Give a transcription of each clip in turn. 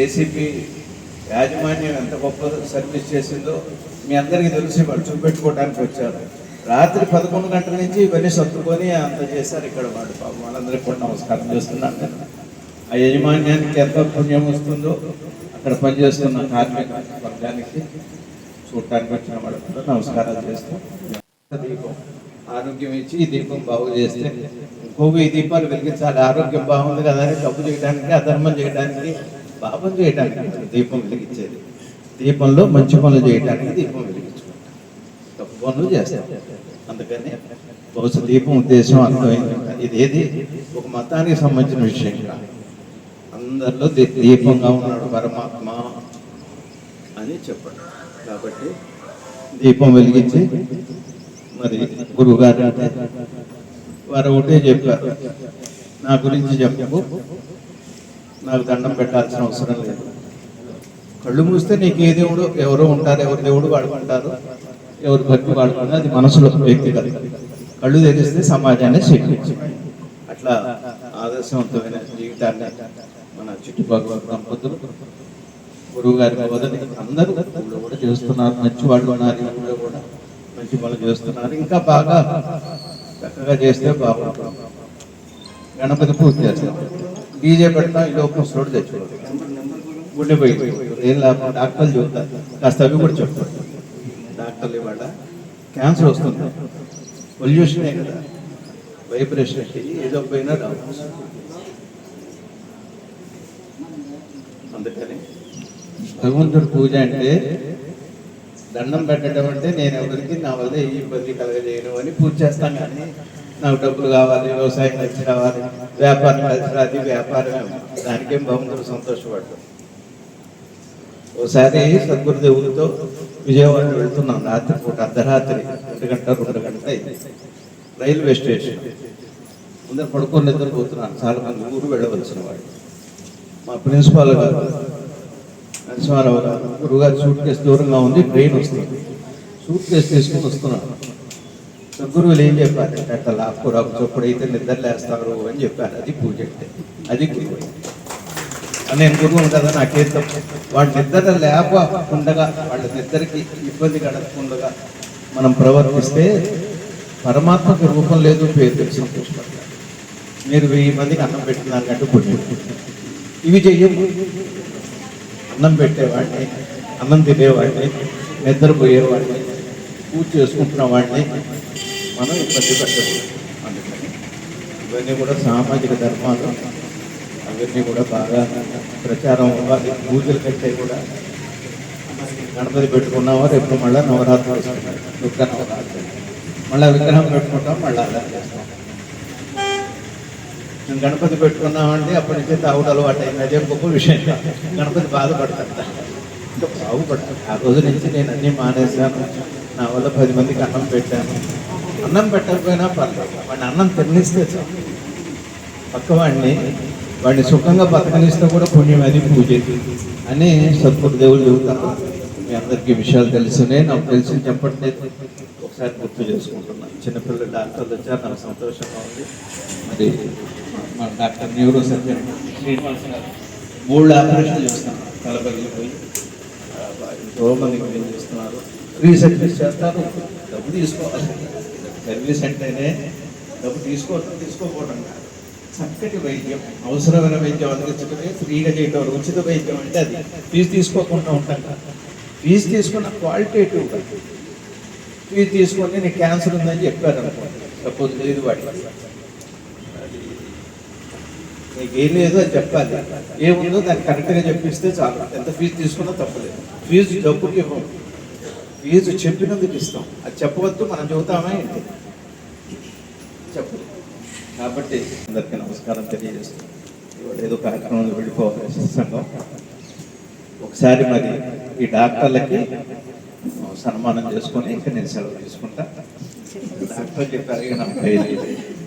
ACP యాజమాన్యం ఎంత గొప్ప సర్వీస్ చేసిందో మీ అందరికీ తెలిసి వాళ్ళు చూపెట్టుకోవడానికి వచ్చారు. రాత్రి పదకొండు గంటల నుంచి ఇవన్నీ సర్దుకొని అంత చేశారు ఇక్కడ వాడు పాపం. వాళ్ళందరికీ కూడా నమస్కారం చేస్తున్నాను ఆ యజమాన్యానికి ఎంత పుణ్యం వస్తుందో అక్కడ పనిచేస్తున్న కార్మిక వర్గానికి చూడటానికి వచ్చిన వాళ్ళకి కూడా నమస్కారాలు చేస్తూ దీపం ఆరోగ్యం ఇచ్చి ఈ దీపం బాగు చేస్తే ఇంకొక ఈ దీపాలు వెలిగించాలి. ఆరోగ్యం బాగుంది కదా అని చేయడానికి అధర్మం చేయడానికి పాపం చేయడానికి దీపం వెలిగించేది. దీపంలో మంచి పనులు చేయడానికి దీపం వెలిగించుకుంటాం తప్పు పనులు చేస్తాం అందుకని బహుశా దీపం ఉద్దేశం అర్థమైంది. ఇది ఏది? ఒక మతానికి సంబంధించిన విషయం కాదు. అందరిలో దీపంగా ఉన్నాడు పరమాత్మ అని చెప్పండి. కాబట్టి దీపం వెలిగించి మరి గురువు గారు వారు ఒకటే చెప్పారు. నా గురించి చెప్పు. నాకు దండం పెట్టాల్సిన అవసరం లేదు. కళ్ళు మూస్తే నీకు ఏ దేవుడు ఎవరో ఉంటారు ఎవరు దేవుడు వాడుకుంటారు ఎవరు భక్తి వాడుకుంటారు అది మనసులో వ్యక్తిగత. కళ్ళు తెరిస్తే సమాజాన్ని స్వీకరించు అట్లా ఆదర్శవంతమైన జీవితాన్ని మన చుట్టుపక్కల దంపతులు గురువు గారి బోధన అందరూ కూడా చేస్తున్నారు. మంచి వాళ్ళు ఉన్నారు ఊళ్ళో కూడా మంచి పనులు చేస్తున్నారు. ఇంకా బాగా చక్కగా చేస్తే బాగుంటుంది. గణపతి పూజ చేస్తాం డీజే పెడతాం ఈ లోపల స్లోడ్ తెచ్చుకోవాలి. గుండె పోయి. ఏం లాభం? డాక్టర్లు చూస్తారు. కాస్త అవి కూడా చెప్తారు డాక్టర్లు ఇవాళ క్యాన్సర్ వస్తుంది. పొల్యూషనే కదా. వైబ్రేషన్ ఏదో పోయినా రావచ్చు. అందుకని భగవంతుడి పూజ అంటే దండం పెట్టడం అంటే నేను ఎవరికి నా వల్ల ఏ ఇబ్బంది కలగజేయను అని పూజ చేస్తాను కానీ నాకు డబ్బులు కావాలి వ్యవసాయం కలిసి రావాలి వ్యాపారం కలిసి రాదు వ్యాపారం దానికేం భగవంతుడు సంతోషపడ్డాడు ఒకసారి సద్గురుదేవులతో విజయవాడ వెళ్తున్నాం రాత్రి పూట అర్ధరాత్రి రెండు గంట రెండు గంట అయింది. Railway station. ముందర పడుకొని నిద్రపోతున్నాను చాలా మంది ఊరు వెళ్ళవలసిన వాడు మా ప్రిన్సిపాల్ గారు నరసింహారావు గారు గురుగారు సూట్ కేసు దూరంగా ఉంది ట్రైన్ వస్తుంది. సూట్ కేసు తీసుకుని వస్తున్నాను. సద్గురువులు ఏం చెప్పారు? అట్లా లాక్కురాకు చొప్పుడైతే నిద్రలేస్తారు అని చెప్పారు. అది పూజ అంటే. అది గురువు. నేను గురువును కదా నాకేం తప్పు వాళ్ళ నిద్ర లేకుండా వాళ్ళ నిద్రకి ఇబ్బంది కలగకుండా మనం ప్రవర్తిస్తే పరమాత్మకు రూపం లేదు పేరు తెలిసిన మీరు వెయ్యి మందికి అన్నం పెట్టినారు కంటే పుణ్యం. ఇవి చెయ్యము. అన్నం పెట్టేవాడిని అన్నం తినేవాడిని నిద్రపోయేవాడిని పూజ చేసుకుంటున్న వాడిని మనం ఇబ్బంది పెట్టదు అందుకని ఇవన్నీ కూడా సామాజిక ధర్మాలు. అవన్నీ కూడా బాగా ప్రచారం అవ్వాలి. పూజలు కంటే కూడా గణపతి పెట్టుకున్నామో రేపు మళ్ళీ నవరాత్రులు వస్తున్నాయి. దుర్గ నవరాత్రులు. మళ్ళీ విగ్రహం పెట్టుకుంటాం మళ్ళీ అలా చేస్తాం. నేను గణపతి పెట్టుకున్నామంటే అప్పటి నుంచి తాగుడు అలవాటు అయింది. అదే గొప్ప విషయం. గణపతి బాధపడతాడు. ఇంకా బాగుపడతాడు ఆ రోజు నుంచి నేను అన్నీ మానేశాను. నా వల్ల పది మందికి అన్నం పెట్టాను. అన్నం పెట్టకపోయినా పర్లేదు. వాడిని అన్నం తిన్నిస్తే చాలు. పక్కవాడిని వాడిని సుఖంగా బతకనిస్తే కూడా పుణ్యం అది పూజ. అని సద్గురు దేవుడు చెబుతారు. మీ అందరికీ విషయాలు తెలిసినే నాకు తెలిసి చెప్పట్లేదు ఒకసారి గుర్తు చేసుకుంటున్నాను చిన్నపిల్లలు డాక్టర్లు వచ్చారు నాకు సంతోషంగా ఉంది. మరి మా డాక్టర్ న్యూరో సర్జన్ శ్రీనివాస్ గారు మూడు ఆపరేషన్లు చేస్తున్నాను తలపగిలిపోయి పోయి ఎంతో మందికి ఏం చేస్తున్నారు? రీసెర్చ్ చేస్తారు. డబ్బు తీసుకోవాలి. సర్వీస్ అంటేనే డబ్బు తీసుకోవటం తీసుకోకపోవటం కాదు. చక్కటి వైద్యం అవసరమైన వైద్యం అందించడమే ఫ్రీగా చేయటం ఉచిత వైద్యం అంటే అది. ఫీజు తీసుకోకుండా ఉంటాం కదా. ఫీజు తీసుకున్న క్వాలిటేటివ్ ఫీజు తీసుకొని నీకు క్యాన్సర్ ఉందని చెప్పారు అనుకోండి సపోజ్ లేదు వాటి అది నీకు ఏం లేదో అది చెప్పాలి. ఏముందో దాన్ని కరెక్ట్గా చెప్పిస్తే చాలు. ఎంత ఫీజు తీసుకున్నా తప్పలేదు. ఫీజు డబ్బుకి ఇవ్వం. ఫీజు చెప్పినందుకు ఇస్తాం. అది చెప్పవద్దు మనం చెబుతామే ఏంటి? కాబట్టి అందరికీ నమస్కారం తెలియజేస్తాం ఏదో కార్యక్రమంలో వెళ్ళిపోవాలి సంఘం. ఒకసారి మరి ఈ డాక్టర్లకి సన్మానం చేసుకొని ఇంకా నేను సెలవు తీసుకుంటా. డాక్టర్ చెప్పారు ఇక నాకు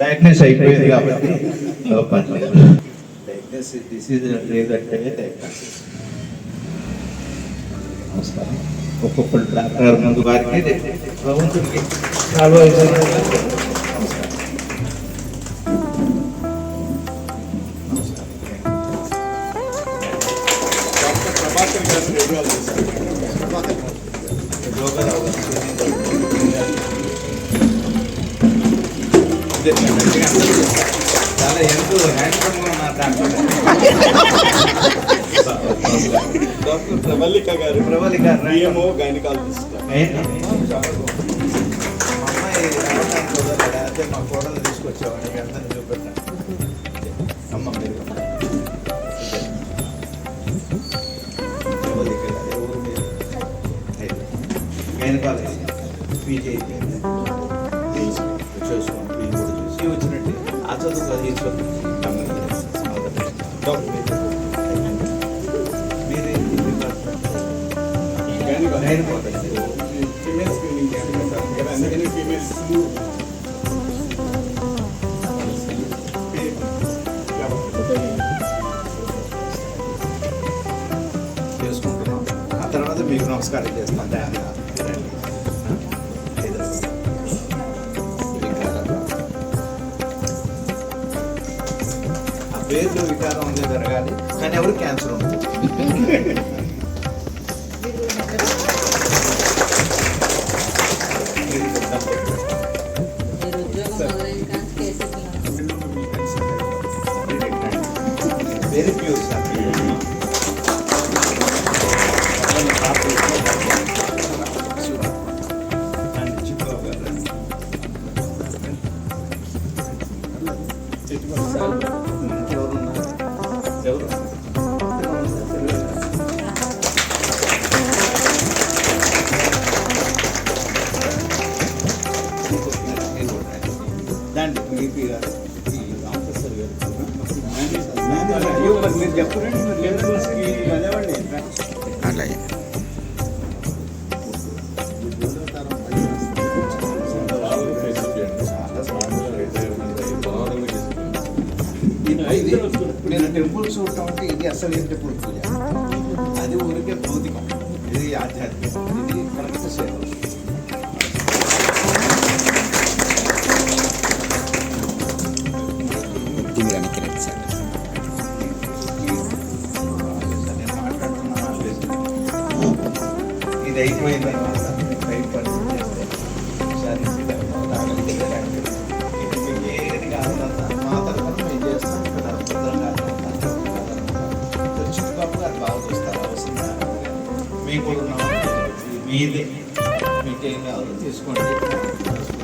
డయాగ్నోస్ అయిపోయింది కాబట్టి ఓ పని లేదు డయాగ్నోస్ డిసీజ్ లేదంటే డయాగ్నోసిస్ నమస్కారం. ఒక్కొక్కరు డాక్టర్ ముందు వారికి భగవంతుడికి చాలా ఎంతో హ్యాండ్సమ్గా ఉన్నారు డాక్టర్ డాక్టర్ ప్రవల్లిక గారు. ప్రబలిక పిఎంఓ గైనకాలజిస్ట్ అమ్మాయి రావడానికి అయితే మా కోడలు తీసుకొచ్చామని మీ అందరిని చూపెట్టాను కూడా చూసి వచ్చినట్టు ఆ చదువు డాక్టర్ మీరు gynaecology female screening camp sir ఇక్కడ అందుకని ఫీమేల్స్ చేసుకుంటున్నాం ఆ తర్వాత మీకు నమస్కారం చేస్తాం. పేర్లు వికారం ఉంది జరగాలి కానీ ఎవరు క్యాన్సర్ ఉంది టెంపుల్ చూడటం అంటే ఇది అసలు ఏం టెంపుల్ పూజ అది ఊరికే భౌతికం ఇది ఆధ్యాత్మికం ఇది కరెక్ట్ సేవ దీని వెనక్కి రండి సార్ ఇది అయిపోయిన మీకు ఉన్నాం మీదే మీకేం కావాలో తీసుకోండి.